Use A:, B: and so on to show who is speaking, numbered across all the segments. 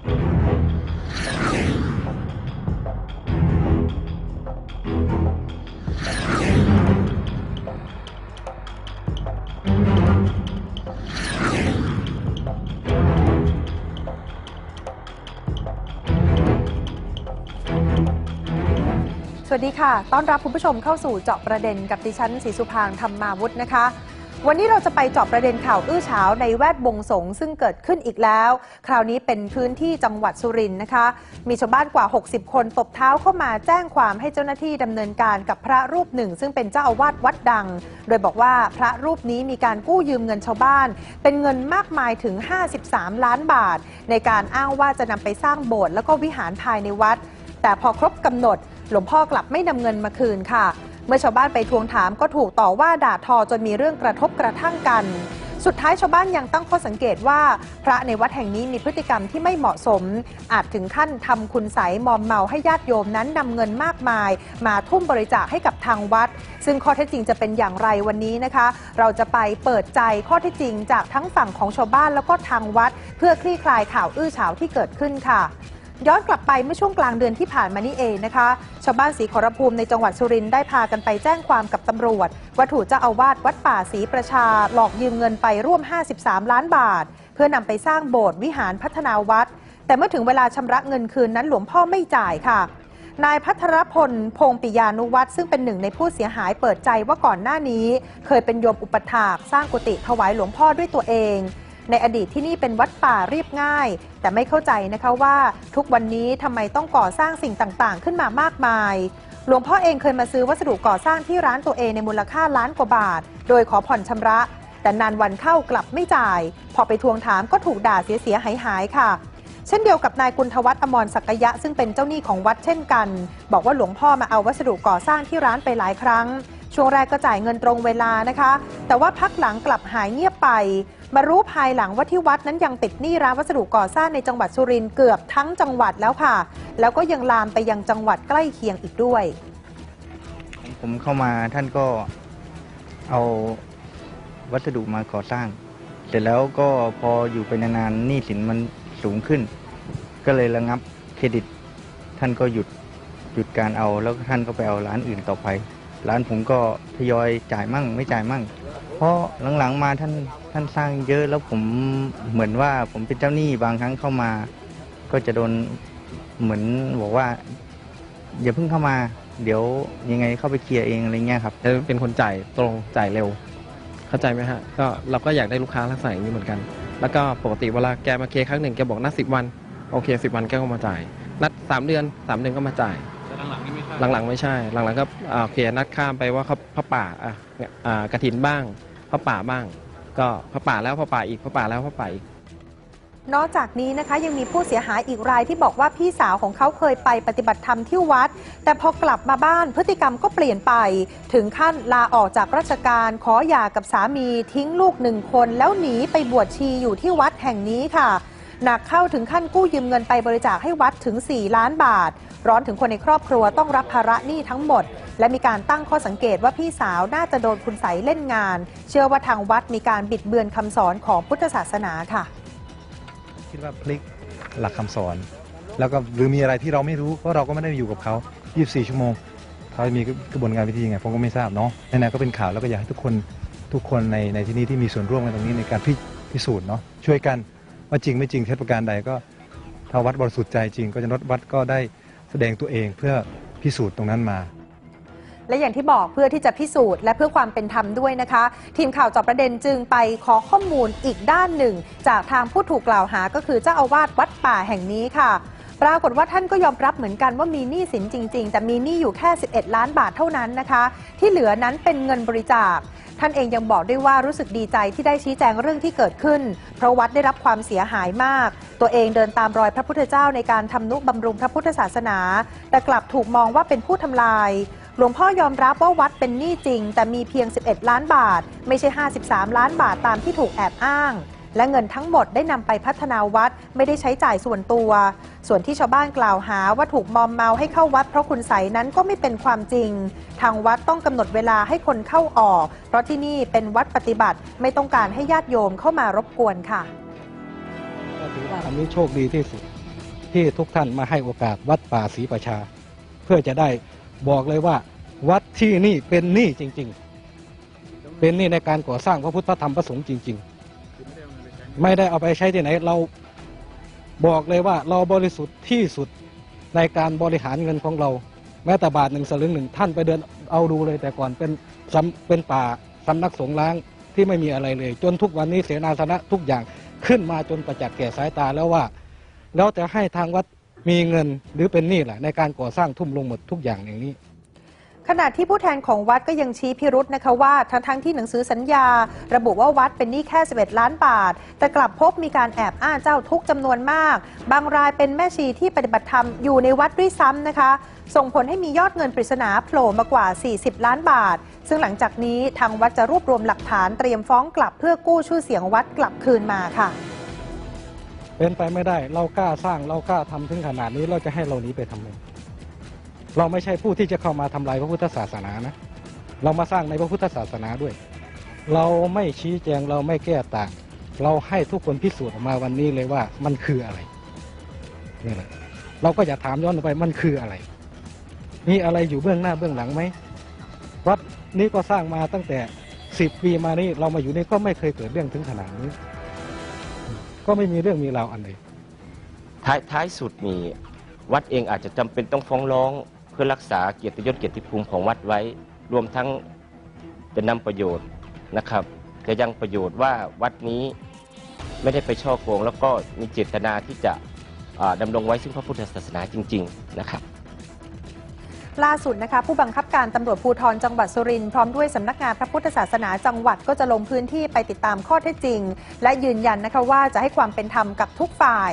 A: สวัสดีค่ะ ต้อนรับคุณผู้ชมเข้าสู่เจาะประเด็นกับดิฉันศรีสุพางธรรมาวุฒนะคะ วันนี้เราจะไปเจาะประเด็นข่าวอื้อฉาวในแวดวงสงฆ์ซึ่งเกิดขึ้นอีกแล้ว คราวนี้เป็นพื้นที่จังหวัดสุรินทร์นะคะ มีชาวบ้านกว่า 60 คนตบเท้าเข้ามาแจ้งความให้เจ้าหน้าที่ดำเนินการกับพระรูปหนึ่ง ซึ่งเป็นเจ้าอาวาสวัดดัง โดยบอกว่าพระรูปนี้มีการกู้ยืมเงินชาวบ้าน เป็นเงินมากมายถึง 53 ล้านบาท ในการอ้างว่าจะนำไปสร้างโบสถ์แล้วก็วิหารภายในวัด แต่พอครบกำหนดหลวงพ่อกลับไม่นำเงินมาคืนค่ะ มื่อชาวบ้านไปทวงถามก็ถูกต่อว่าด่าทอจนมีเรื่องกระทบกระทั่งกัน สุดท้ายชาวบ้านยังตั้งข้อสังเกตว่า พระในวัดแห่งนี้มีพฤติกรรมที่ไม่เหมาะสม อาจถึงขั้นทำคุณใสมอมเมาให้ญาติโยมนั้นนำเงินมากมาย มาทุ่มบริจาคให้กับทางวัด ซึ่งข้อเท็จจริงจะเป็นอย่างไรวันนี้นะคะ เราจะไปเปิดใจข้อเท็จจริงจากทั้งฝั่งของชาวบ้านแล้วก็ทางวัด เพื่อคลี่คลายข่าวอื้อฉาวที่เกิดขึ้นค่ะ ย้อนกลับไปเมื่อช่วงกลางเดือนที่ผ่านมานี่เองนะคะ ชาวบ้านศรีขอรภูมิในจังหวัดสุรินทร์ได้พากันไปแจ้งความกับตำรวจว่าถูกเจ้าอาวาสวัดป่าศรีประชา หลอกยืมเงินไปร่วม 53 ล้านบาท เพื่อนำไปสร้างโบสถ์วิหารพัฒนาวัด แต่เมื่อถึงเวลาชำระเงินคืนนั้นหลวงพ่อไม่จ่ายค่ะนายพัทรพล พงปิยานุวัตรซึ่งเป็นหนึ่งในผู้เสียหายเปิดใจว่าก่อนหน้านี้ เคยเป็นโยมอุปถากสร้างกุฏิถวายหลวงพ่อด้วยตัวเอง ในอดีตที่นี่เป็นวัดป่าเรียบง่าย แต่ไม่เข้าใจนะคะว่าทุกวันนี้ทำไมต้องก่อสร้างสิ่งต่างๆ ขึ้นมามากมาย หลวงพ่อเองเคยมาซื้อวัสดุก่อสร้างที่ร้านตัวเองในมูลค่าล้านกว่าบาท โดยขอผ่อนชำระ แต่นานวันเข้ากลับไม่จ่าย พอไปทวงถามก็ถูกด่าเสียหายหายๆค่ะเช่นเดียวกับนายกุลทวัฒน์อมรศักยะ ซึ่งเป็นเจ้าหนี้ของวัดเช่นกัน บอกว่าหลวงพ่อมาเอาวัสดุก่อสร้างที่ร้านไปหลายครั้ง ช่วงแรกก็จ่ายเงินตรงเวลานะคะ แต่ว่าพักหลังกลับหายเงียบไป มารู้ภายหลังว่าที่วัดนั้นยังติดหนี้ร้านวัสดุก่อสร้างในจังหวัดสุรินทร์เกือบทั้งจังหวัดแล้วค่ะ แล้วก็ยังลามไปยังจังหวัดใกล้เคียงอีกด้วย
B: ผมเข้ามาท่านก็เอาวัสดุมาก่อสร้าง เสร็จแล้วก็พออยู่ไปนานๆหนี้สินมันสูงขึ้น ก็เลยระงับเครดิต ท่านก็หยุดหยุดการเอาแล้วท่านก็ไปเอาร้านอื่นต่อไป ร้านผมก็ทยอยจ่ายมั่งไม่จ่ายมั่ง เพราะหลังๆมาท่านท่านสร้างเยอะแล้วผมเหมือนว่าผมเป็นเจ้าหนี้บางครั้งเข้ามา ก็จะโดนเหมือนบอกว่า อย่าเพิ่งเข้ามา เดี๋ยวยังไงเข้าไปเคลียร์เองอะไรเงี้ยครับ
C: จะเป็นคนจ่ายตรงจ่ายเร็ว เข้าใจไหมฮะก็เราก็อยากได้ลูกค้าลักษณะอย่างนี้เหมือนกัน แล้วก็ปกติเวลาแกมาเคลียร์ครั้งหนึ่งแกบอกนัดสิบวันโอเคสิบวันแกก็มาจ่าย นัดสามเดือนสามเดือนก็มาจ่าย
D: หลังๆ ไม่ใช่
C: หลังๆก็อ่าโอเคนัดข้ามไปว่าเขาพระป่าอะอ่ากระถินบ้างพระป่าบ้าง ก็พระป่าแล้วพระป่าอีกพระป่าแล้วพระป่าอีก
A: นอกจากนี้นะคะยังมีผู้เสียหายอีกรายที่บอกว่าพี่สาวของเขาเคยไปปฏิบัติธรรมที่วัด แต่พอกลับมาบ้านพฤติกรรมก็เปลี่ยนไป ถึงขั้นลาออกจากราชการขอหย่ากับสามีทิ้งลูกหนึ่งคนแล้วหนีไปบวชชีอยู่ที่วัดแห่งนี้ค่ะ หนักเข้าถึงขั้นกู้ยืมเงินไปบริจาคให้วัดถึง 4 ล้านบาท ร้อนถึงคนในครอบครัวต้องรับภาระหนี้ทั้งหมด และมีการตั้งข้อสังเกตว่าพี่สาวน่าจะโดนคุณใสเล่นงาน เชื่อว่าทางวัดมีการบิดเบือนคำสอนของพุทธศาสนาค่ะ
E: คิดว่าพลิกหลักคำสอน แล้วก็หรือมีอะไรที่เราไม่รู้เพราะเราก็ไม่ได้อยู่กับเขา 24 ชั่วโมงเขามีกระบวนการวิธียังไงผมก็ไม่ทราบเนาะไหนๆก็เป็นข่าวแล้วก็อยากให้ทุกคนทุกคนในในที่นี้ที่มีส่วนร่วมกันตรงนี้ในการพิพิสูจน์เนาะช่วยกัน ว่าจริงไม่จริงเท็จประการใดก็ถ้าวัดบริสุทธิ์ใจจริง ก็จะนดวัดก็ได้แสดงตัวเองเพื่อพิสูจน์ตรงนั้นมา
A: และอย่างที่บอกเพื่อที่จะพิสูจน์และเพื่อความเป็นธรรมด้วยนะคะ ทีมข่าวจอบประเด็นจึงไปขอข้อมูลอีกด้านหนึ่ง จากทางผู้ถูกกล่าวหาก็คือเจ้าอาวาสวัดป่าแห่งนี้ค่ะ ปรากฏว่าท่านก็ยอมรับเหมือนกันว่ามีหนี้สินจริง ๆ แต่มีหนี้อยู่แค่ 11 ล้านบาทเท่านั้นนะคะ ที่เหลือนั้นเป็นเงินบริจาค ท่านเองยังบอกด้วยว่ารู้สึกดีใจที่ได้ชี้แจงเรื่องที่เกิดขึ้น เพราะวัดได้รับความเสียหายมาก ตัวเองเดินตามรอยพระพุทธเจ้าในการทำนุบำรุงพระพุทธศาสนา แต่กลับถูกมองว่าเป็นผู้ทำลายหลวงพ่อยอมรับว่าวัดเป็นหนี้จริง แต่มีเพียง 11 ล้านบาท ไม่ใช่ 53 ล้านบาทตามที่ถูกแอบอ้าง และเงินทั้งหมดได้นำไปพัฒนาวัดไม่ได้ใช้จ่ายส่วนตัว ส่วนที่ชาวบ้านกล่าวหาว่าถูกมอมเมาให้เข้าวัดเพราะคุณใสนั้นก็ไม่เป็นความจริง ทางวัดต้องกำหนดเวลาให้คนเข้าออก เพราะที่นี่เป็นวัดปฏิบัติไม่ต้องการให้ญาติโยมเข้ามารบกวนค่ะ
F: ถือว่าอันนี้โชคดีที่สุด ที่ทุกท่านมาให้โอกาสวัดป่าศรีประชา เพื่อจะได้บอกเลยว่า วัดที่นี่เป็นหนี้จริง ๆ เป็นหนี้ในการก่อสร้างพระพุทธธรรมพระสงฆ์จริง ๆ ไม่ได้เอาไปใช้ที่ไหน เราบอกเลยว่าเราบริสุทธิ์ที่สุดในการบริหารเงินของเรา แม้แต่บาทหนึ่งสลึงหนึ่งท่านไปเดินเอาดูเลย แต่ก่อนเป็นสำเป็นป่าสำนักสงฆ์ล้างที่ไม่มีอะไรเลย จนทุกวันนี้เสนาสนะทุกอย่างขึ้นมาจนประจักษ์แก่สายตาแล้วว่า แล้วแต่ให้ทางวัดมีเงินหรือเป็นหนี้แหละในการก่อสร้างทุ่มลงหมดทุกอย่างอย่างนี้
A: ขณะที่ผู้แทนของวัดก็ยังชี้พิรุษนะคะว่า ทั้งทั้งๆที่หนังสือสัญญา ระบุว่าวัดเป็นหนี้แค่ 11 ล้านบาท แต่กลับพบมีการแอบอ้างเจ้าทุกข์จำนวนมาก บางรายเป็นแม่ชีที่ปฏิบัติธรรมอยู่ในวัดด้วยซ้ำนะคะ ส่งผลให้มียอดเงินปริศนาโผล่มากว่า 40 ล้านบาท ซึ่งหลังจากนี้ทางวัดจะรวบรวมหลักฐานเตรียมฟ้องกลับเพื่อกู้ชื่อเสียงวัดกลับคืนมาค่ะ
F: เป็นไปไม่ได้ เรากล้าสร้างเรากล้าทำถึงขนาดนี้เราจะให้เรานี้ไปทำไม เราไม่ใช่ผู้ที่จะเข้ามาทำลายพระพุทธศาสนานะเรามาสร้างในพระพุทธศาสนาด้วย เราไม่ชี้แจงเราไม่แก้ต่าง เราให้ทุกคนพิสูจน์ออกมาวันนี้เลยว่ามันคืออะไรนี่แหละเราก็อย่าถามย้อนไปมันคืออะไร มีอะไรอยู่เบื้องหน้าเบื้องหลังไหมวัดนี้ก็สร้างมาตั้งแต่สิบปีมานี้เรามาอยู่นี่ก็ไม่เคยเกิดเรื่องถึงขนาดนี้ ก็ไม่มีเรื่องมีราวอันใด
D: ท้ายท้ายสุดนี่วัดเองอาจจะจำเป็นต้องฟ้องร้อง พื่อรักษาเกียรติยศเกียรติภูมิของวัดไว้ รวมทั้งจะนำประโยชน์นะครับ จะยังประโยชน์ว่าวัดนี้ไม่ได้ไปช่อโกง แล้วก็มีเจตนาที่จะดำดำรงไว้ซึ่งพระพุทธศาสนาจริง ๆ นะครับ
A: ล่าสุดนะคะผู้บังคับการตำรวจภูธรจังหวัดสุรินทร์พร้อมด้วยสำนักงานพระพุทธศาสนาจังหวัดก็จะลงพื้นที่ไปติดตามข้อเท็จจริง และยืนยันนะคะว่าจะให้ความเป็นธรรมกับทุกฝ่าย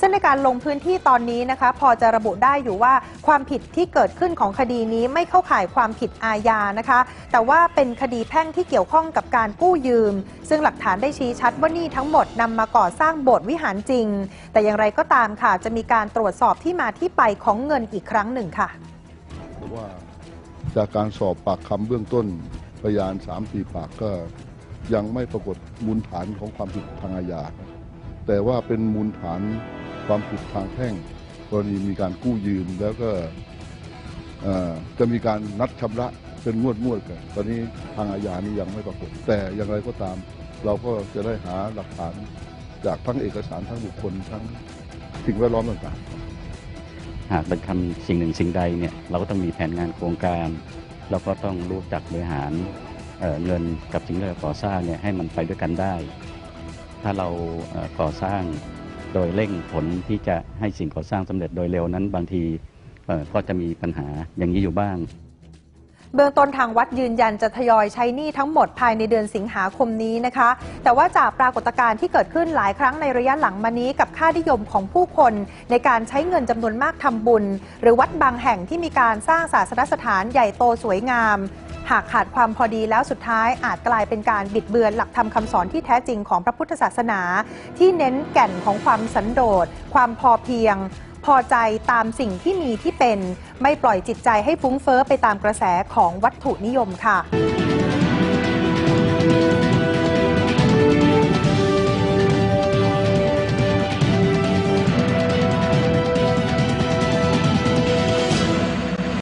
A: ซึ่งในการลงพื้นที่ตอนนี้นะคะพอจะระบุได้อยู่ว่าความผิดที่เกิดขึ้นของคดีนี้ไม่เข้าข่ายความผิดอาญานะคะ แต่ว่าเป็นคดีแพ่งที่เกี่ยวข้องกับการกู้ยืม ซึ่งหลักฐานได้ชี้ชัดว่านี่ทั้งหมดนำมาก่อสร้างโบสถ์วิหารจริง แต่อย่างไรก็ตามค่ะจะมีการตรวจสอบที่มาที่ไปของเงินอีกครั้งหนึ่งค่ะ
G: ว่าจากการสอบปากคำเบื้องต้นพยานสามสี่ปากก็ยังไม่ปรากฏมูลฐานของความผิดทางอาญา แต่ว่าเป็นมูลฐานความผิดทางแพ่ง กรณีมีการกู้ยืมแล้วก็จะมีการนัดชำระเป็นงวดงวดๆกันตอนนี้ทางอาญานี่ยังไม่ปรากฏ แต่อย่างไรก็ตาม เราก็จะได้หาหลักฐานจากทั้งเอกสารทั้งบุคคลทั้งสิ่งแวดล้อมต่างๆ
H: หากเป็นทำสิ่งหนึ่งสิ่งใดเนี่ยเราก็ต้องมีแผนงานโครงการ เราก็ต้องรู้จักบริหารเเงินกับสิ่งที่เราก่อสร้างเนี่ยให้มันไปด้วยกันได้ ถ้าเราเก่อสร้างโดยเร่งผลที่จะให้สิ่งก่อสร้างสำเร็จโดยเร็วนั้นบางทีก็จะมีปัญหาอย่างนี้อยู่บ้าง
A: เบื้องต้นทางวัดยืนยันจะทยอยใช้หนี้ทั้งหมดภายในเดือนสิงหาคมนี้นะคะ แต่ว่าจากปรากฏการณ์ที่เกิดขึ้นหลายครั้งในระยะหลังมานี้กับค่านิยมของผู้คน ในการใช้เงินจำนวนมากทำบุญ หรือวัดบางแห่งที่มีการสร้างศาสนสถานใหญ่โตสวยงาม หากขาดความพอดีแล้วสุดท้ายอาจกลายเป็นการบิดเบือนหลักธรรมคำสอนที่แท้จริงของพระพุทธศาสนา ที่เน้นแก่นของความสันโดษความพอเพียง พอใจตามสิ่งที่มีที่เป็น ไม่ปล่อยจิตใจให้ฟุ้งเฟ้อไปตามกระแสของวัตถุนิยมค่ะ